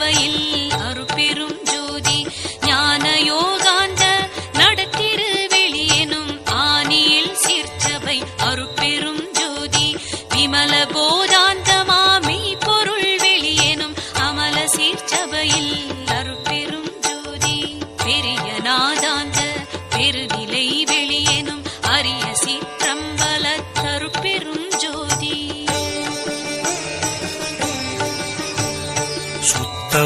சிற்சபையில்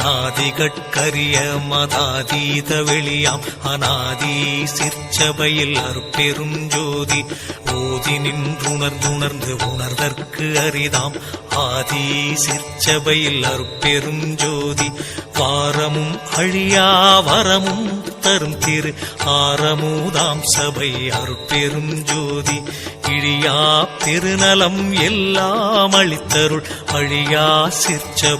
மனாதிகட்கரிய மதாதீத வெளியாம். அநாதி சிற்சபையில் அருப்பெரும் ஜோதி ஓதி நின்றுணர்ந்துணர்ந்து உணர்தற்கு அரிதாம். ஆதி சிற்சபையில் அருப்பெரும் ஜோதி வாரமும் அழியா வரமும் தரும் திரு ஆரமுதாம் சபை அருட்பெரும் ஜோதி. இழியா பெருநலம் எல்லாம் அளித்தருள் அழியா சிற்சபை